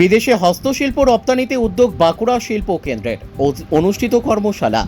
বিদেশে হস্তশিল্প রপ্তানিতে উদ্যোগ বাঁকুড়া শিল্প কেন্দ্রের অনুষ্ঠিত কর্মশালা।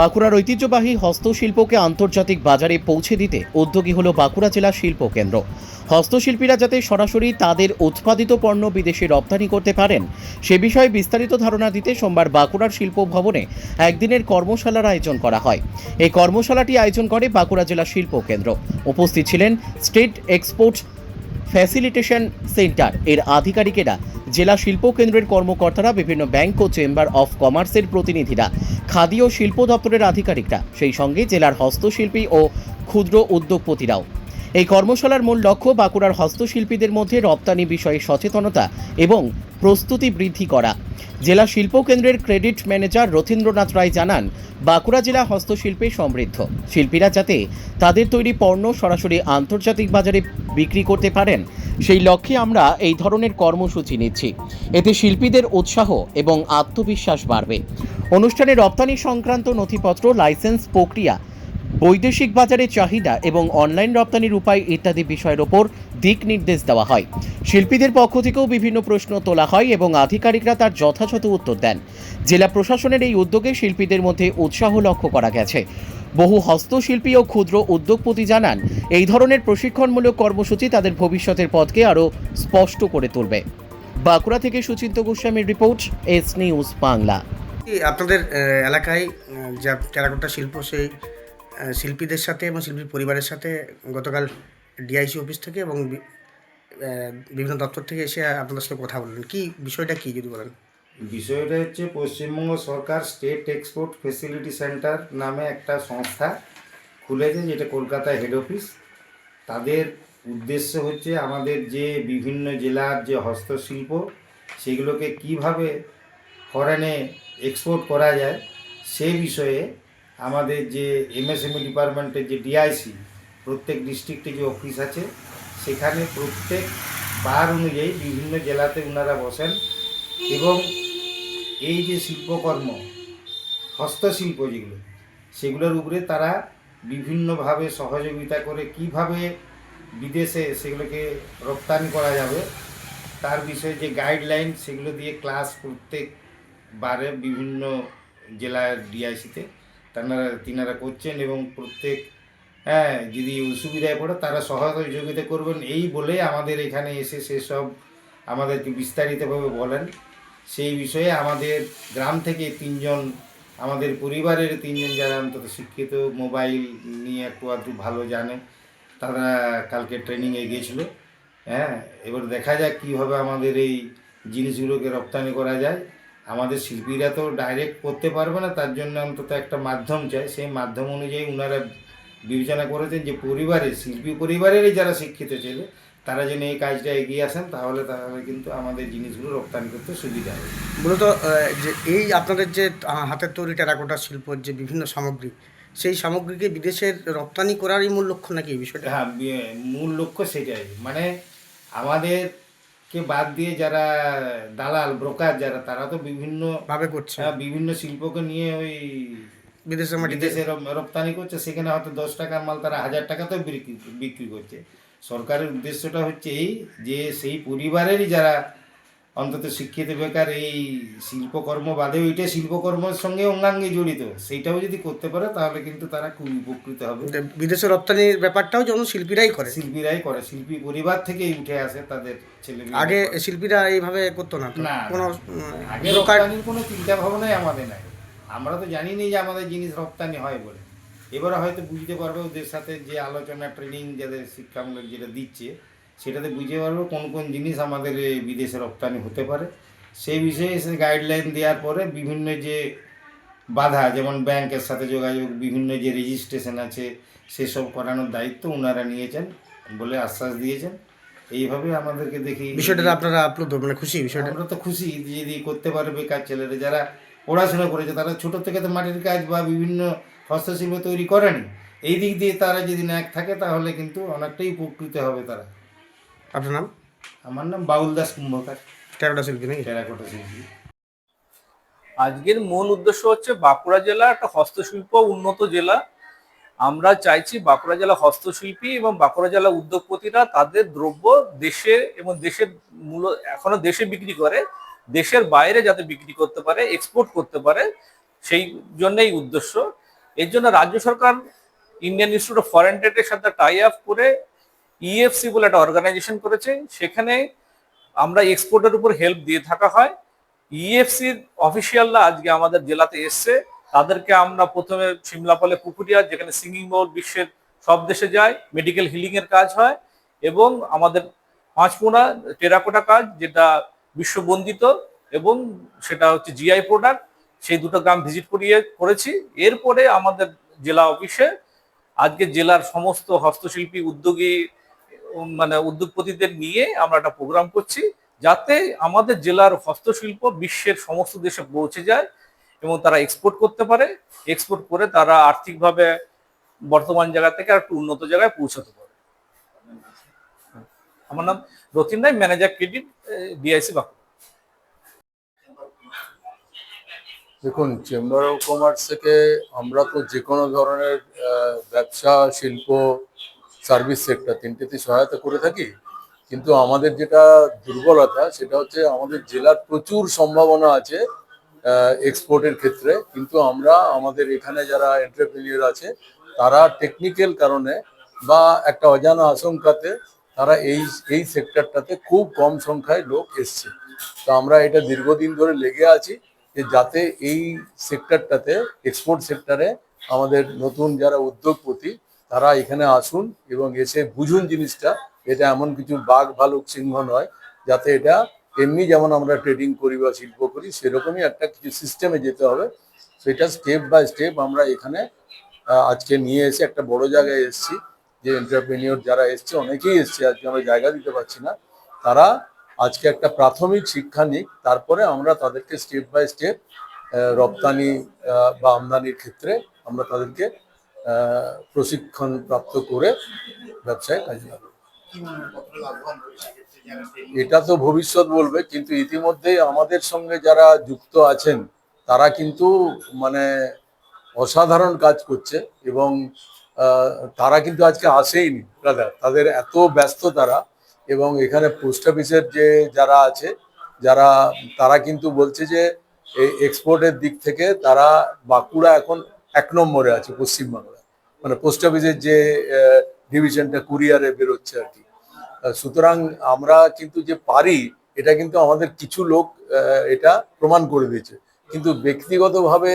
বাঁকুড়ার ঐতিহ্যবাহী হস্তশিল্পকে আন্তর্জাতিক বাজারে পৌঁছে দিতে উদ্যোগী হল বাঁকুড়া জেলা শিল্প কেন্দ্র। হস্তশিল্পীরা যাতে সরাসরি তাদের উৎপাদিত পণ্য বিদেশে রপ্তানি করতে পারেন, সে বিষয়ে বিস্তারিত ধারণা দিতে সোমবার বাঁকুড়ার শিল্প ভবনে একদিনের কর্মশালার আয়োজন করা হয়। এই কর্মশালাটি আয়োজন করে বাঁকুড়া জেলা শিল্প কেন্দ্র। উপস্থিত ছিলেন স্টেট এক্সপোর্ট ফ্যাসিলিটেশন সেন্টার। এর আধিকারিকেরা জেলা শিল্প কেন্দ্রের কর্মকর্তারা, বিভিন্ন ব্যাংক ও চেম্বার অফ কমার্সের প্রতিনিধিরা, খাদি ও শিল্প দপ্তরের আধিকারিকরা, সেই সঙ্গে জেলার হস্তশিল্পী ও ক্ষুদ্র উদ্যোগপতিরাও। এই কর্মশালার মূল লক্ষ্য বাঁকুড়ার হস্তশিল্পীদের মধ্যে রপ্তানি বিষয়ে সচেতনতা এবং প্রস্তুতি বৃদ্ধি করা। জেলা শিল্প কেন্দ্রের ক্রেডিট ম্যানেজার রথীন্দ্রনাথ রায় জানান, বাঁকুড়া জেলা হস্তশিল্পে সমৃদ্ধ। শিল্পীরা যাতে তাদের তৈরি পণ্য সরাসরি আন্তর্জাতিক বাজারে বিক্রি করতে পারেন, সেই লক্ষ্যে আমরা এই ধরনের কর্মসূচি নিচ্ছি। এতে শিল্পীদের উৎসাহ এবং আত্মবিশ্বাস বাড়বে। অনুষ্ঠানে রপ্তানি সংক্রান্ত নথিপত্র, লাইসেন্স প্রক্রিয়া বৈদেশিক বাজারে চাহিদা এবং অনলাইন রপ্তানির উপায় ইত্যাদি বিষয়ের ওপর দিক নির্দেশ দেওয়া হয়। শিল্পীদের পক্ষ থেকেও বিভিন্ন প্রশ্ন তোলা হয় এবং আধিকারিকরা তার যথাযথ উত্তর দেন। জেলা প্রশাসনের এই উদ্যোগে শিল্পীদের মধ্যে উৎসাহ লক্ষ্য করা গেছে। বহু হস্তশিল্পী ও ক্ষুদ্র উদ্যোগপতি জানান, এই ধরনের প্রশিক্ষণমূলক কর্মসূচি তাদের ভবিষ্যতের পথকে আরও স্পষ্ট করে তুলবে। বাঁকুড়া থেকে সুচিন্ত গোস্বামীর রিপোর্ট, এস নিউজ বাংলা। আপনাদের এলাকায় যা টেরাকোটা শিল্প, সেই শিল্পীদের সাথে এবং শিল্পীর পরিবারের সাথে গতকাল ডিআইসি অফিস থেকে এবং বিভিন্ন দপ্তর থেকে এসে আপনাদের সাথে কথা বললেন। কি বিষয়টা কি, যদি বলেন? বিষয়টা হচ্ছে পশ্চিমবঙ্গ সরকার স্টেট এক্সপোর্ট ফেসিলিটি সেন্টার নামে একটা সংস্থা খুলেছে, যেটা কলকাতায় হেড অফিস তাদের উদ্দেশ্য হচ্ছে আমাদের যে বিভিন্ন জেলার যে হস্তশিল্প, সেগুলোকে কীভাবে ফরেনে এক্সপোর্ট করা যায় সেই বিষয়ে আমাদের যে এমএসএমই ডিপার্টমেন্টের যে ডিআইসি প্রত্যেক ডিস্ট্রিক্টে যে অফিস আছে, সেখানে প্রত্যেক বার অনুযায়ী বিভিন্ন জেলাতে ওনারা বসেন এবং এই যে শিল্পকর্ম, হস্তশিল্প যেগুলো, সেগুলোর উপরে তারা বিভিন্নভাবে সহযোগিতা করে কীভাবে বিদেশে সেগুলোকে রপ্তানি করা যাবে, তার বিষয়ে যে গাইডলাইন সেগুলো দিয়ে ক্লাস প্রত্যেক বারে বিভিন্ন জেলার ডিআইসিতে তারা তিনারা করছেন এবং প্রত্যেক হ্যাঁ যদি অসুবিধায় পড়ে তারা সহযোগিতা করবেন। এই বলে আমাদের এখানে এসে সেসব আমাদেরকে বিস্তারিতভাবে বলেন। সেই বিষয়ে আমাদের গ্রাম থেকে তিনজন, আমাদের পরিবারের তিনজন যারা অন্তত শিক্ষিত, মোবাইল নিয়ে একটু আধটু ভালো জানে, তারা কালকে ট্রেনিংয়ে গিয়েছিল। হ্যাঁ এবার দেখা যাক কীভাবে আমাদের এই জিনিসগুলোকে রপ্তানি করা যায়। আমাদের শিল্পীরা তো ডাইরেক্ট করতে পারবে না তার জন্য অন্তত একটা মাধ্যম চাই। সেই মাধ্যম অনুযায়ী ওনারা বিবেচনা করেছেন যে পরিবারের শিল্পী পরিবারেরই যারা শিক্ষিত ছেলে তারা যেন এই কাজটা এগিয়ে আসেন তাহলে তাহলে কিন্তু আমাদের জিনিসগুলো রপ্তানি করতে সুবিধা হবে। মূলত যে এই আপনাদের যে হাতের তৈরি টেরাকোটা শিল্পর যে বিভিন্ন সামগ্রী সেই সামগ্রীকে বিদেশের রপ্তানি করারই মূল লক্ষ্য নাকি এই বিষয়টা? হ্যাঁ মূল লক্ষ্য সেটাই। মানে আমাদেরকে বাদ দিয়ে যারা দালাল ব্রোকার যারা তারা তো বিভিন্ন ভাবে করছে। হ্যাঁ, বিভিন্ন শিল্পকে নিয়ে ওই বিদেশের বিদেশে রপ্তানি করছে। সেখানে হয়তো দশ টাকার মাল তারা হাজার টাকাতেও বিক্রি বিক্রি করছে। সরকারের উদ্দেশ্যটা হচ্ছে এই যে সেই পরিবারেরই যারা অন্তত শিক্ষিত বেকার এই শিল্পকর্ম বাদে ওইটা শিল্পকর্মের সঙ্গে অঙ্গাঙ্গে জড়িত। সেইটাও যদি করতে পারে তাহলে কিন্তু তারা খুব উপকৃত হবে। বিদেশে রপ্তানির ব্যাপারটাও যেমন শিল্পীরাই করে। শিল্পীরাই করে। শিল্পী পরিবার থেকেই উঠে আসে তাদের ছেলে আগে শিল্পীরা এইভাবে করতো না কোনো আগে রপ্তানির কোনো চিন্তা ভাবনাই আমাদের নাই। আমরা তো জানি নি যে আমাদের জিনিস রপ্তানি হয় বলে। এবারে হয়তো বুঝতে পারবে ওদের সাথে যে আলোচনা ট্রেনিং যাদের শিক্ষামূলক যেটা দিচ্ছে সেটাতে বুঝতে পারবে কোন কোন জিনিস আমাদের বিদেশে রপ্তানি হতে পারে। সেই বিষয়ে সে গাইডলাইন দেওয়ার পরে বিভিন্ন যে বাধা যেমন ব্যাংকের সাথে যোগাযোগ বিভিন্ন যে রেজিস্ট্রেশন আছে সেসব করানোর দায়িত্ব ওনারা নিয়েছেন বলে আশ্বাস দিয়েছেন। এইভাবে আমাদেরকে দেখি বিষয়টা আপনারা আপ্লুত মানে খুশি বিষয়টা? আমরা তো খুশি যদি করতে পারে বেকার ছেলেরা যারা পড়াশোনা করেছে তারা ছোট থেকে তো মাটির কাজ বা বিভিন্ন হস্তশিল্প তৈরি করেনি। এই দিক দিয়ে তারা যদি ন্যাক থাকে তাহলে কিন্তু অনেকটাই উপকৃত হবে তারা। আপনার নাম? আমার নাম বাউল দাস কুম্ভকার। টেরাকোটা শিল্পী নাকি? টেরাকোটা শিল্পী। আজকের মূল উদ্দেশ্য হচ্ছে বাঁকুড়া জেলা একটা হস্তশিল্প উন্নত জেলা। আমরা চাইছি বাঁকুড়া জেলা হস্তশিল্পী এবং বাঁকুড়া জেলা উদ্যোগপতিরা তাদের দ্রব্য দেশে এবং দেশের মূল এখনও দেশে বিক্রি করে দেশের বাইরে যাতে বিক্রি করতে পারে এক্সপোর্ট করতে পারে সেই জন্যই উদ্দেশ্য। এর জন্য রাজ্য সরকার ইন্ডিয়ান ইনস্টিটিউট অফ ফরেন ট্রেডের সাথে টাই আপ করে ইএফসি বলে একটা অর্গানাইজেশন করেছে, সেখানে আমরা এক্সপোর্টের উপর হেল্প দিয়ে থাকা হয়। ইএফসির অফিসিয়ালরা আজকে আমাদের জেলাতে এসছে। তাদেরকে আমরা প্রথমে সিমলাপালে পুকুরিয়া, যেখানে সিঙ্গিং বাউল বিশ্বের সব দেশে যায় মেডিকেল হিলিং এর কাজ হয় এবং আমাদের পাঁচমোনা টেরাকোটা কাজ, যেটা বিশ্ববন্দিত এবং সেটা হচ্ছে জিআই প্রোডাক্ট সেই দুটো গ্রাম ভিজিট করিয়ে করেছি। এরপরে আমাদের জেলা অফিসে আজকে জেলার সমস্ত হস্তশিল্পী, উদ্যোগী মানে উদ্যোগপতিদের নিয়ে আমরা একটা প্রোগ্রাম করছি যাতে আমাদের জেলার হস্তশিল্প বিশ্বের সমস্ত দেশে পৌঁছে যায় এবং তারা এক্সপোর্ট করতে পারে এক্সপোর্ট করে তারা আর্থিকভাবে বর্তমান জায়গা থেকে আর একটু উন্নত জায়গায় পৌঁছাতে পারে। আমার নাম Ratin Roy manager credit DIC Bankura. দেখুন চেম্বার অফ কমার্স থেকে আমরা তো যে কোনো ধরনের ব্যবসা, শিল্প সার্ভিস সেক্টর তিনটেতে সহায়তা করে থাকি। কিন্তু আমাদের যেটা দুর্বলতা, সেটা হচ্ছে আমাদের জেলার প্রচুর সম্ভাবনা আছে এক্সপোর্টের ক্ষেত্রে। কিন্তু আমরা আমাদের এখানে যারা এন্টারপ্রেনিয়র আছে, তারা টেকনিক্যাল কারণে বা একটা অজানা আশঙ্কাতে তারা এই এই সেক্টরটাতে খুব কম সংখ্যায় লোক এসছে। তো আমরা এটা দীর্ঘদিন ধরে লেগে আছি যে যাতে এই সেক্টরটাতে এক্সপোর্ট সেক্টরে আমাদের নতুন যারা উদ্যোগপতি তারা এখানে আসুন এবং এসে বুঝুন জিনিসটা, এটা এমন কিছু বাঘ ভালুক সিংহ নয়, যাতে এটা এমনি যেমন আমরা ট্রেডিং করি বা শিল্প করি, সেরকমই একটা কিছু সিস্টেমে যেতে হবে। সেটা স্টেপ বাই স্টেপ আমরা এখানে আজকে নিয়ে এসে একটা বড় জায়গায় এসেছি, যে এন্টারপ্রেনিয়র যারা এসছে, অনেকেই এসছে, আজকে আমরা জায়গা দিতে পারছি না। তারা আজকে একটা প্রাথমিক শিক্ষা নিক, তারপরে আমরা তাদেরকে স্টেপ বাই স্টেপ রপ্তানি বা আমদানির ক্ষেত্রে আমরা তাদেরকে প্রশিক্ষণ প্রাপ্ত করে ব্যবসায় কাজে লাগবে। এটা তো ভবিষ্যৎ বলবে, কিন্তু ইতিমধ্যেই আমাদের সঙ্গে যারা যুক্ত আছেন, তারা কিন্তু মানে অসাধারণ কাজ করছে এবং তারা কিন্তু আজকে আসেইনি দাদা তাদের এত ব্যস্ত তারা এবং এখানে পোস্ট অফিসের যে যারা আছে, যারা, তারা কিন্তু বলছে যে এক্সপোর্টের দিক থেকে তারা বাঁকুড়া এখন এক নম্বরে আছে পশ্চিমবাংলা মানে পোস্ট অফিসের যে ডিভিশনটা কুরিয়ারে বেরোচ্ছে আর কি। সুতরাং আমরা কিন্তু যে পারি, এটা কিন্তু আমাদের কিছু লোক এটা প্রমাণ করে দিয়েছে। কিন্তু ব্যক্তিগতভাবে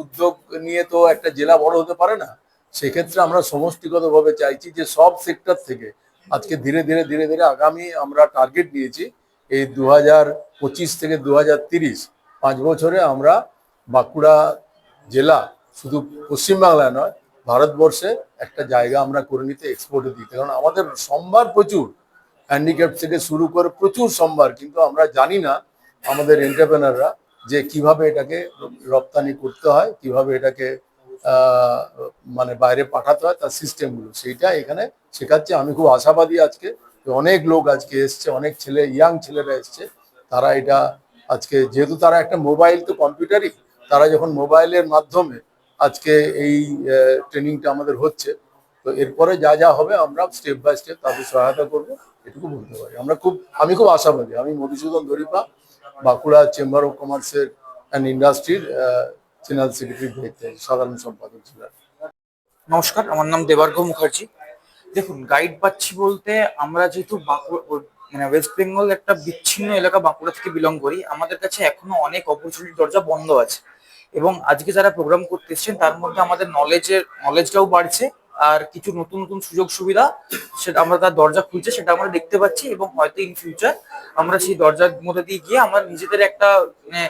উদ্যোগ নিয়ে তো একটা জেলা বড় হতে পারে না। সেক্ষেত্রে আমরা সমষ্টিগতভাবে চাইছি যে সব সেক্টর থেকে আজকে ধীরে ধীরে ধীরে ধীরে আগামী আমরা টার্গেট নিয়েছি। এই দু হাজার পঁচিশ থেকে দু পাঁচ বছরে আমরা বাঁকুড়া জেলা শুধু পশ্চিমবাংলায় নয় ভারতবর্ষে একটা জায়গা আমরা করে নিতে এক্সপোর্টে দিতে কারণ আমাদের সম্ভার প্রচুর হ্যান্ডিক্যাপ থেকে শুরু করে প্রচুর সম্ভার কিন্তু আমরা জানি না আমাদের এন্টারপ্রেনাররা যে কীভাবে এটাকে রপ্তানি করতে হয়, কীভাবে এটাকে মানে বাইরে পাঠাতে হয়, তার সিস্টেমগুলো সেইটা এখানে শেখাচ্ছে। আমি খুব আশাবাদী আজকে অনেক লোক আজকে এসছে, অনেক ছেলে ইয়াং ছেলেরা এসছে। তারা এটা আজকে, যেহেতু তারা একটা মোবাইল তো কম্পিউটারই তারা যখন মোবাইলের মাধ্যমে আজকে এই ট্রেনিংটা আমাদের হচ্ছে। তো এরপরে যা যা হবে আমরা স্টেপ বাই স্টেপ তাদের সহায়তা করব, এটুকু বলতে পারি। আমরা খুব, আমি খুব আশাবাদী। আমি মধুসূদন দরিপা বাঁকুড়া চেম্বার অফ কমার্সের অ্যান্ড ইন্ডাস্ট্রির জেনারেল সেক্রেটারি দায়িত্বে, সাধারণ সম্পাদক ছিলেন। নমস্কার, আমার নাম দেবার্ঘ মুখার্জি। দেখুন গাইড পাচ্ছি বলতে আমরা যেহেতু বাঁকুড়া মানে ওয়েস্ট বেঙ্গল একটা বিচ্ছিন্ন এলাকা বাঁকুড়া থেকে বিলং করি, আমাদের কাছে এখনও অনেক অপরচুনিটি দরজা বন্ধ আছে। এবং আজকে যারা প্রোগ্রাম করতে এসেছেন, তার মধ্যে আমাদের নলেজের নলেজটাও বাড়ছে। আর কিছু নতুন নতুন সুযোগ সুবিধা সেটা আমরা তার দরজা খুলছে, সেটা আমরা দেখতে পাচ্ছি এবং হয়তো ইন ফিউচার আমরা সেই দরজার মধ্যে দিয়ে গিয়ে আমরা নিজেদের একটা মানে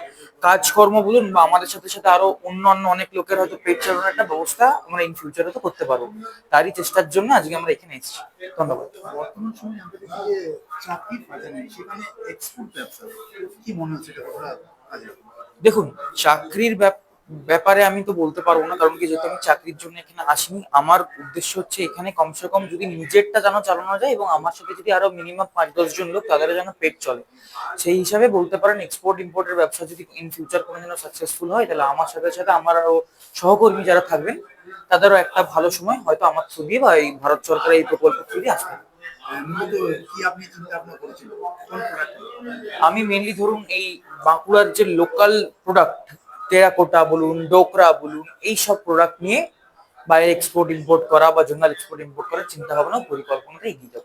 কাজকর্ম বলুন বা আমাদের সাথে সাথে আরও অন্যান্য অনেক লোকের হয়তো পেট চালানোর একটা ব্যবস্থা আমরা ইন ফিউচারে তো করতে পারব। তারই চেষ্টার জন্য আজকে আমরা এখানে এসেছি। ধন্যবাদ। বর্তমান সময়ে আমাদের যে চাকরির সেখানে এক্সপোর্ট ব্যবসা, কি মনে হচ্ছে এটা? দেখুন, চাকরির ব্যাপ, ব্যাপারে আমি তো বলতে পারব না, কারণ কি যেহেতু আমি চাকরির জন্য এখানে আসিনি, আমার উদ্দেশ্য হচ্ছে এখানে কমসে কম যদি নিজেরটা যেন চালানো যায় এবং আমার সাথে যদি আরও মিনিমাম পাঁচ দশ জন লোক, তাদের যেন পেট চলে। সেই হিসাবে বলতে পারেন এক্সপোর্ট ইম্পোর্টের ব্যবসা যদি ইন ফিউচার কোনো যেন সাকসেসফুল হয়, তাহলে আমার সাথে সাথে আমার আরও সহকর্মী যারা থাকবেন, তাদেরও একটা ভালো সময় হয়তো আমার থ্রু দিয়ে বা এই ভারত সরকারের এই প্রকল্প থ্রু দিয়ে আসবে। আমি মেনলি ধরুন এই বাঁকুড়ার যে লোকাল প্রোডাক্ট টেরাকোটা বলুন, ডোকরা বলুন এইসব প্রোডাক্ট নিয়ে বাইরে এক্সপোর্ট ইম্পোর্ট করা বা জঙ্গল এক্সপোর্ট ইম্পোর্ট করার চিন্তা ভাবনা পরিকল্পনাটা এগিয়ে যাব